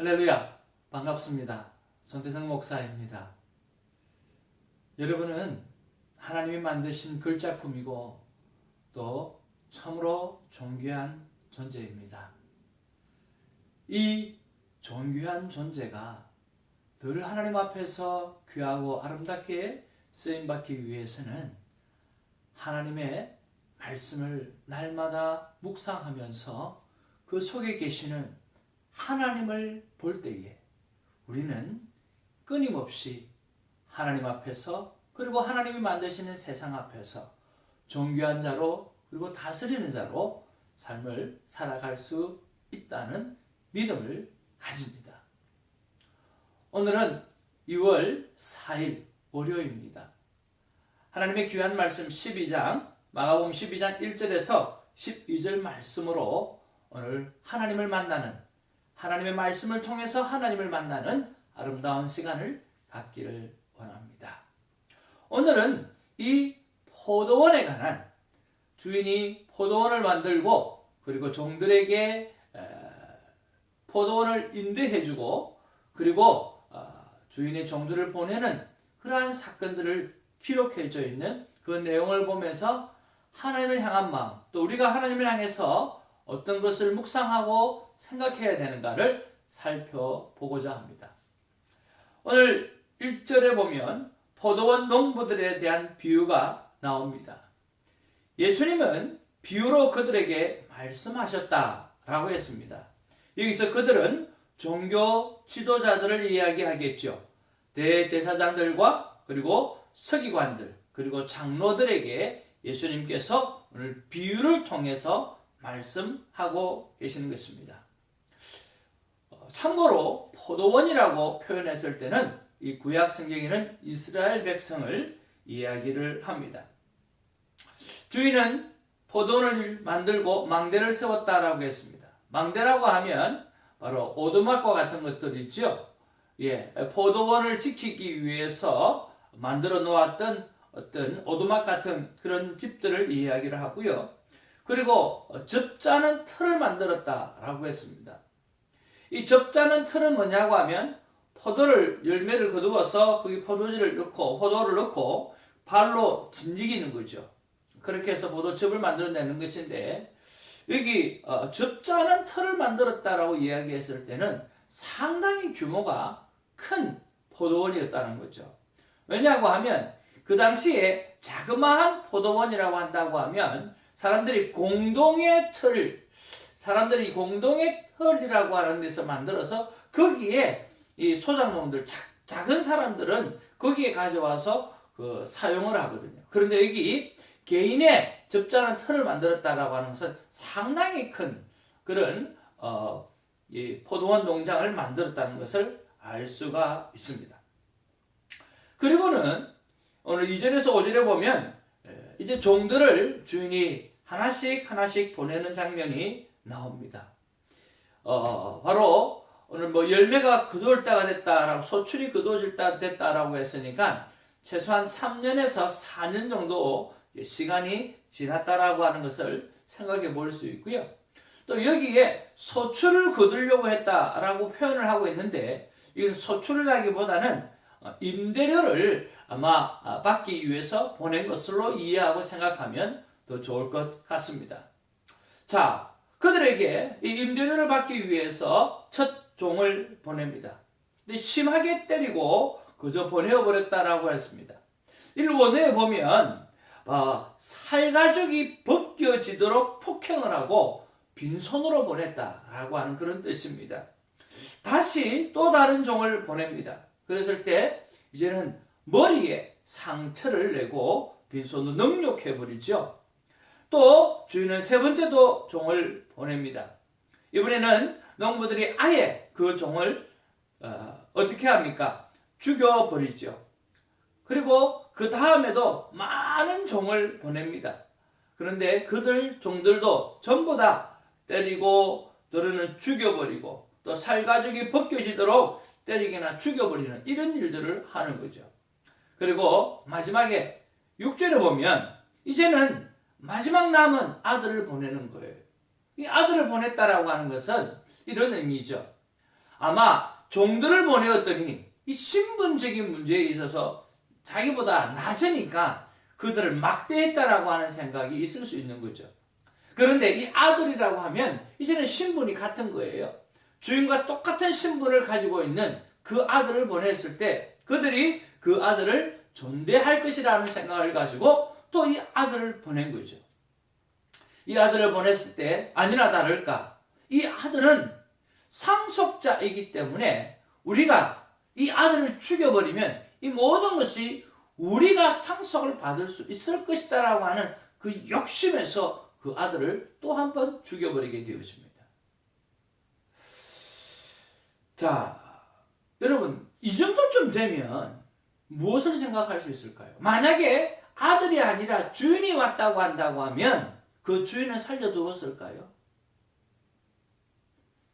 할렐루야 반갑습니다. 손태성 목사입니다. 여러분은 하나님이 만드신 글작품이고 또 참으로 존귀한 존재입니다. 이 존귀한 존재가 늘 하나님 앞에서 귀하고 아름답게 쓰임 받기 위해서는 하나님의 말씀을 날마다 묵상하면서 그 속에 계시는 하나님을 볼 때에 우리는 끊임없이 하나님 앞에서 그리고 하나님이 만드시는 세상 앞에서 존귀한 자로 그리고 다스리는 자로 삶을 살아갈 수 있다는 믿음을 가집니다. 오늘은 2월 4일 월요일입니다. 하나님의 귀한 말씀 12장 마가복음 12장 1절에서 12절 말씀으로 오늘 하나님을 만나는 하나님의 말씀을 통해서 하나님을 만나는 아름다운 시간을 갖기를 원합니다. 오늘은 이 포도원에 관한 주인이 포도원을 만들고 그리고 종들에게 포도원을 임대해주고 그리고 어, 주인의 종들을 보내는 그러한 사건들을 기록해져 있는 그 내용을 보면서 하나님을 향한 마음 또 우리가 하나님을 향해서 어떤 것을 묵상하고 생각해야 되는가를 살펴보고자 합니다. 오늘 1절에 보면 포도원 농부들에 대한 비유가 나옵니다. 예수님은 비유로 그들에게 말씀하셨다라고 했습니다. 여기서 그들은 종교 지도자들을 이야기하겠죠. 대제사장들과 그리고 서기관들 그리고 장로들에게 예수님께서 오늘 비유를 통해서 말씀하고 계시는 것입니다. 어, 참고로 포도원이라고 표현했을 때는 이 구약 성경에는 이스라엘 백성을 이야기를 합니다. 주인은 포도원을 만들고 망대를 세웠다라고 했습니다. 망대라고 하면 바로 오두막과 같은 것들 있죠. 예, 포도원을 지키기 위해서 만들어 놓았던 어떤 오두막 같은 그런 집들을 이야기를 하고요. 그리고 접자는 틀을 만들었다라고 했습니다. 이 접자는 틀은 뭐냐고 하면 포도를 열매를 거두어서 거기 포도주를 넣고 포도를 넣고 발로 진지기는 거죠. 그렇게 해서 포도즙을 만들어내는 것인데 여기 어, 접자는 틀을 만들었다라고 이야기했을 때는 상당히 규모가 큰 포도원이었다는 거죠. 왜냐고 하면 그 당시에 자그마한 포도원이라고 한다고 하면 사람들이 공동의 틀, 사람들이 공동의 틀이라고 하는 데서 만들어서 거기에 이 소장농들 작은 사람들은 거기에 가져와서 그 사용을 하거든요. 그런데 여기 개인의 접자는 틀을 만들었다라고 하는 것은 상당히 큰 그런 어, 이 포도원 농장을 만들었다는 것을 알 수가 있습니다. 그리고는 오늘 2절에서 5절에 보면 이제 종들을 주인이 하나씩 하나씩 보내는 장면이 나옵니다. 어, 바로 오늘 뭐 열매가 거두을 때가 됐다라고 소출이 거두어질 때 됐다라고 했으니까 최소한 3년에서 4년 정도 시간이 지났다라고 하는 것을 생각해 볼 수 있고요. 또 여기에 소출을 거두려고 했다라고 표현을 하고 있는데 이것은 소출을 하기보다는 임대료를 아마 받기 위해서 보낸 것으로 이해하고 생각하면 더 좋을 것 같습니다. 자, 그들에게 이 임대료를 받기 위해서 첫 종을 보냅니다. 근데 심하게 때리고 그저 보내버렸다라고 했습니다. 일본에 보면 어, 살가죽이 벗겨지도록 폭행을 하고 빈손으로 보냈다라고 하는 그런 뜻입니다. 다시 또 다른 종을 보냅니다. 그랬을 때 이제는 머리에 상처를 내고 빈손으로 능욕해 버리죠. 또 주인은 세 번째도 종을 보냅니다. 이번에는 농부들이 아예 그 종을 어, 떻게 합니까? 죽여버리죠. 그리고 그 다음에도 많은 종을 보냅니다. 그런데 그들 종들도 전부 다 때리고 너는 죽여버리고 또 살가죽이 벗겨지도록 때리거나 죽여버리는 이런 일들을 하는 거죠. 그리고 마지막에 6절에 보면 이제는 마지막 남은 아들을 보내는 거예요. 이 아들을 보냈다라고 하는 것은 이런 의미죠. 아마 종들을 보내었더니 이 신분적인 문제에 있어서 자기보다 낮으니까 그들을 막대했다라고 하는 생각이 있을 수 있는 거죠. 그런데 이 아들이라고 하면 이제는 신분이 같은 거예요. 주인과 똑같은 신분을 가지고 있는 그 아들을 보냈을 때 그들이 그 아들을 존대할 것이라는 생각을 가지고 또 이 아들을 보낸 거죠. 이 아들을 보냈을 때 아니나 다를까 이 아들은 상속자이기 때문에 우리가 이 아들을 죽여버리면 이 모든 것이 우리가 상속을 받을 수 있을 것이다라고 하는 그 욕심에서 그 아들을 또 한 번 죽여버리게 되어집니다. 자, 여러분 이 정도쯤 되면 무엇을 생각할 수 있을까요? 만약에 아들이 아니라 주인이 왔다고 한다고 하면 그 주인은 살려두었을까요?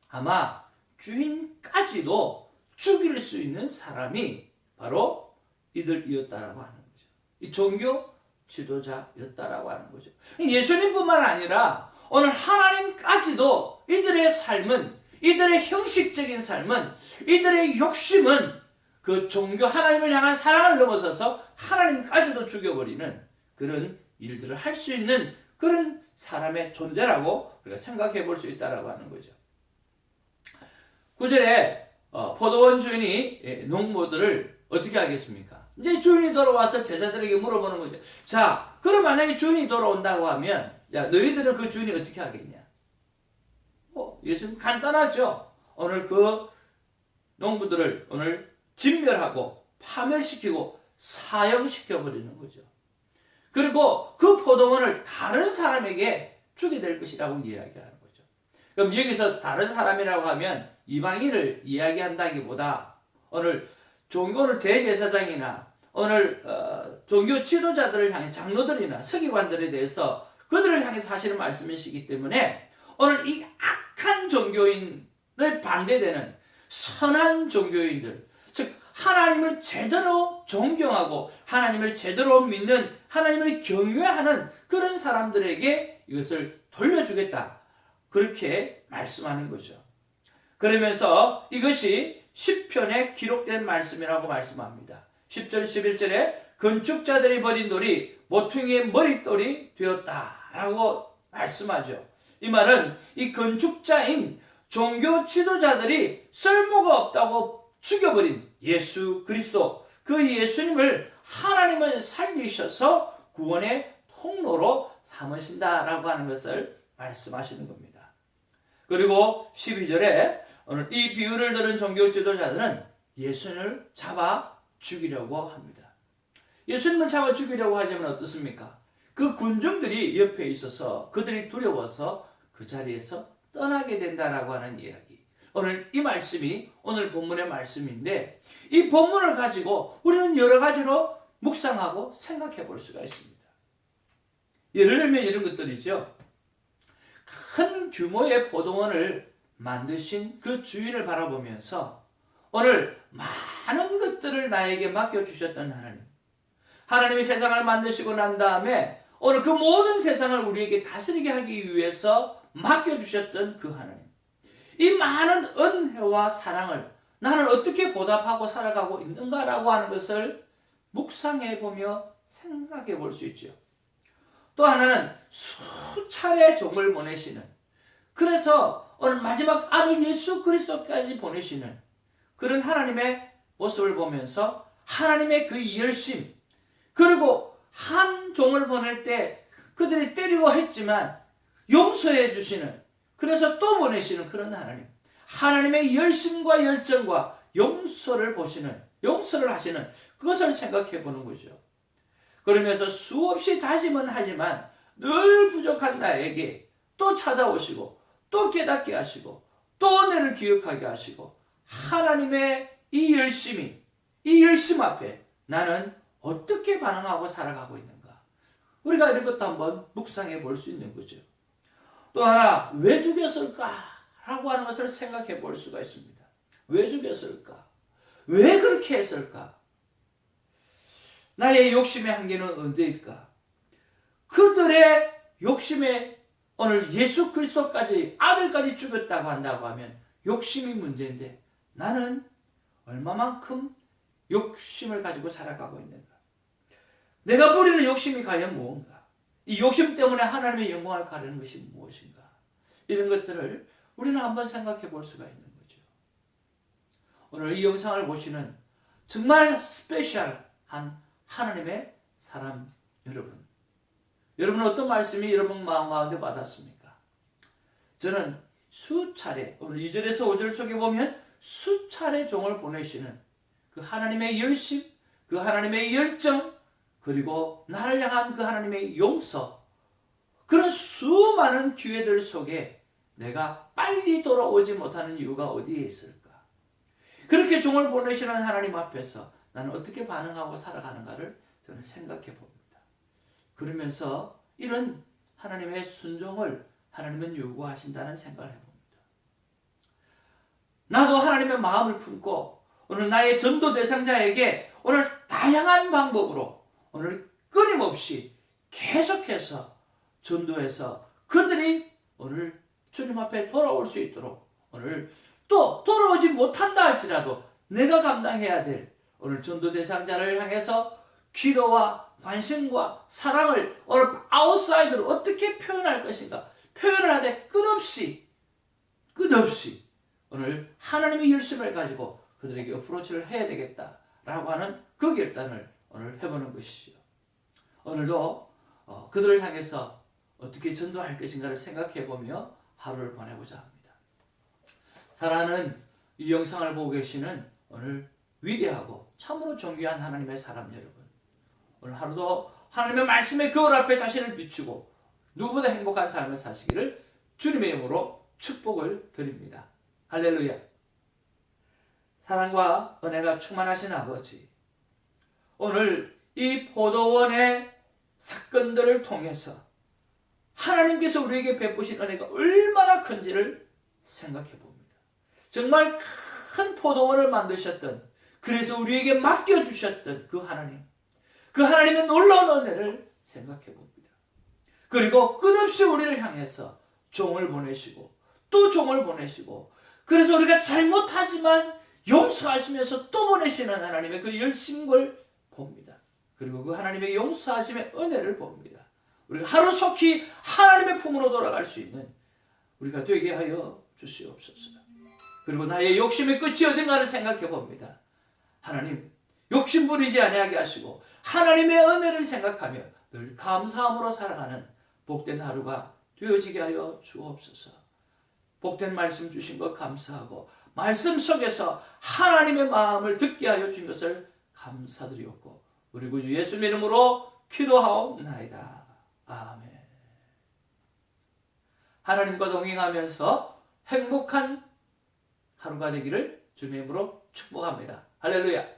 아마 주인까지도 죽일 수 있는 사람이 바로 이들이었다라고 하는 거죠. 이 종교 지도자였다라고 하는 거죠. 예수님뿐만 아니라 오늘 하나님까지도 이들의 삶은 이들의 형식적인 삶은 이들의 욕심은 그 종교 하나님을 향한 사랑을 넘어서서 하나님까지도 죽여버리는 그런 일들을 할 수 있는 그런 사람의 존재라고 우리가 생각해 볼 수 있다라고 하는 거죠. 구절에 어, 포도원 주인이 예, 농부들을 어떻게 하겠습니까? 이제 주인이 돌아와서 제자들에게 물어보는 거죠. 자, 그럼 만약에 주인이 돌아온다고 하면, 야, 너희들은 그 주인이 어떻게 하겠냐? 뭐, 예수님 간단하죠. 오늘 그 농부들을 오늘 진멸하고 파멸시키고 사형시켜 버리는 거죠. 그리고 그 포도원을 다른 사람에게 주게 될 것이라고 이야기하는 거죠. 그럼 여기서 다른 사람이라고 하면 이방인을 이야기한다기보다 오늘 종교를 대제사장이나 오늘 어, 종교 지도자들을 향해 장로들이나 서기관들에 대해서 그들을 향해서 하시는 말씀이시기 때문에 오늘 이 악한 종교인을 반대되는 선한 종교인들 즉 하나님을 제대로 존경하고 하나님을 제대로 믿는 하나님을 경외하는 그런 사람들에게 이것을 돌려주겠다 그렇게 말씀하는 거죠. 그러면서 이것이 10편에 기록된 말씀이라고 말씀합니다. 10절 11절에 건축자들이 버린 돌이 모퉁이의 머릿돌이 되었다라고 말씀하죠. 이 말은 이 건축자인 종교 지도자들이 쓸모가 없다고 죽여버린 예수 그리스도 그 예수님을 하나님은 살리셔서 구원의 통로로 삼으신다라고 하는 것을 말씀하시는 겁니다. 그리고 12절에 오늘 이 비유를 들은 종교 지도자들은 예수님을 잡아 죽이려고 합니다. 예수님을 잡아 죽이려고 하지만 어떻습니까? 그 군중들이 옆에 있어서 그들이 두려워서 그 자리에서 떠나게 된다라고 하는 이야기. 오늘 이 말씀이 오늘 본문의 말씀인데 이 본문을 가지고 우리는 여러 가지로 묵상하고 생각해 볼 수가 있습니다. 예를 들면 이런 것들이죠. 큰 규모의 포도원을 만드신 그 주인을 바라보면서 오늘 많은 것들을 나에게 맡겨주셨던 하나님. 하나님이 세상을 만드시고 난 다음에 오늘 그 모든 세상을 우리에게 다스리게 하기 위해서 맡겨주셨던 그 하나님. 이 많은 은혜와 사랑을 나는 어떻게 보답하고 살아가고 있는가라고 하는 것을 묵상해 보며 생각해 볼 수 있죠. 또 하나는 수차례 종을 보내시는 그래서 오늘 마지막 아들 예수 그리스도까지 보내시는 그런 하나님의 모습을 보면서 하나님의 그 열심 그리고 한 종을 보낼 때 그들이 때리고 했지만 용서해 주시는 그래서 또 보내시는 그런 하나님 하나님의 열심과 열정과 용서를 보시는 용서를 하시는 그것을 생각해 보는 거죠. 그러면서 수없이 다짐은 하지만 늘 부족한 나에게 또 찾아오시고 또 깨닫게 하시고 또 은혜를 기억하게 하시고 하나님의 이 열심이 이 열심 앞에 나는 어떻게 반응하고 살아가고 있는가 우리가 이런 것도 한번 묵상해 볼 수 있는 거죠. 또 하나 왜 죽였을까? 라고 하는 것을 생각해 볼 수가 있습니다. 왜 죽였을까? 왜 그렇게 했을까? 나의 욕심의 한계는 언제일까? 그들의 욕심에 오늘 예수 그리스도까지 아들까지 죽였다고 한다고 하면 욕심이 문제인데 나는 얼마만큼 욕심을 가지고 살아가고 있는가? 내가 부리는 욕심이 과연 무엇인가? 이 욕심 때문에 하나님의 영광을 가르는 것이 무엇인가? 이런 것들을 우리는 한번 생각해 볼 수가 있는 거죠. 오늘 이 영상을 보시는 정말 스페셜한 하나님의 사람 여러분. 여러분은 어떤 말씀이 여러분 마음 가운데 받았습니까? 저는 수차례, 오늘 2절에서 5절 속에 보면 수차례 종을 보내시는 그 하나님의 열심, 그 하나님의 열정, 그리고 나를 향한 그 하나님의 용서, 그런 수많은 기회들 속에 내가 빨리 돌아오지 못하는 이유가 어디에 있을까? 그렇게 종을 보내시는 하나님 앞에서 나는 어떻게 반응하고 살아가는가를 저는 생각해 봅니다. 그러면서 이런 하나님의 순종을 하나님은 요구하신다는 생각을 해봅니다. 나도 하나님의 마음을 품고 오늘 나의 전도 대상자에게 오늘 다양한 방법으로 오늘 끊임없이 계속해서 전도해서 그들이 오늘 주님 앞에 돌아올 수 있도록 오늘 또 돌아오지 못한다 할지라도 내가 감당해야 될 오늘 전도 대상자를 향해서 기도와 관심과 사랑을 오늘 아웃사이드로 어떻게 표현할 것인가 표현을 하되 끝없이 끝없이 오늘 하나님의 열심을 가지고 그들에게 어프로치를 해야 되겠다라고 하는 그 결단을 오늘 해보는 것이죠. 오늘도 어, 그들을 향해서 어떻게 전도할 것인가를 생각해 보며 하루를 보내보자 합니다. 사랑하는 이 영상을 보고 계시는 오늘 위대하고 참으로 존귀한 하나님의 사람 여러분. 오늘 하루도 하나님의 말씀의 거울 앞에 자신을 비추고 누구보다 행복한 삶을 사시기를 주님의 이름으로 축복을 드립니다. 할렐루야. 사랑과 은혜가 충만하신 아버지. 오늘 이 포도원의 사건들을 통해서 하나님께서 우리에게 베푸신 은혜가 얼마나 큰지를 생각해 봅니다. 정말 큰 포도원을 만드셨던 그래서 우리에게 맡겨 주셨던 그 하나님. 그 하나님의 놀라운 은혜를 생각해 봅니다. 그리고 끝없이 우리를 향해서 종을 보내시고 또 종을 보내시고 그래서 우리가 잘못하지만 용서하시면서 또 보내시는 하나님의 그 열심을 봅니다. 그리고 그 하나님의 용서하심의 은혜를 봅니다. 우리가 하루속히 하나님의 품으로 돌아갈 수 있는 우리가 되게 하여 주시옵소서. 그리고 나의 욕심의 끝이 어딘가를 생각해 봅니다. 하나님, 욕심 부리지 아니하게 하시고 하나님의 은혜를 생각하며 늘 감사함으로 살아가는 복된 하루가 되어지게 하여 주옵소서. 복된 말씀 주신 것 감사하고 말씀 속에서 하나님의 마음을 듣게 하여 주신 것을 감사드리옵고 우리 구주 예수 이름으로 기도하옵나이다. 아멘. 하나님과 동행하면서 행복한 하루가 되기를 주님으로 축복합니다. 할렐루야.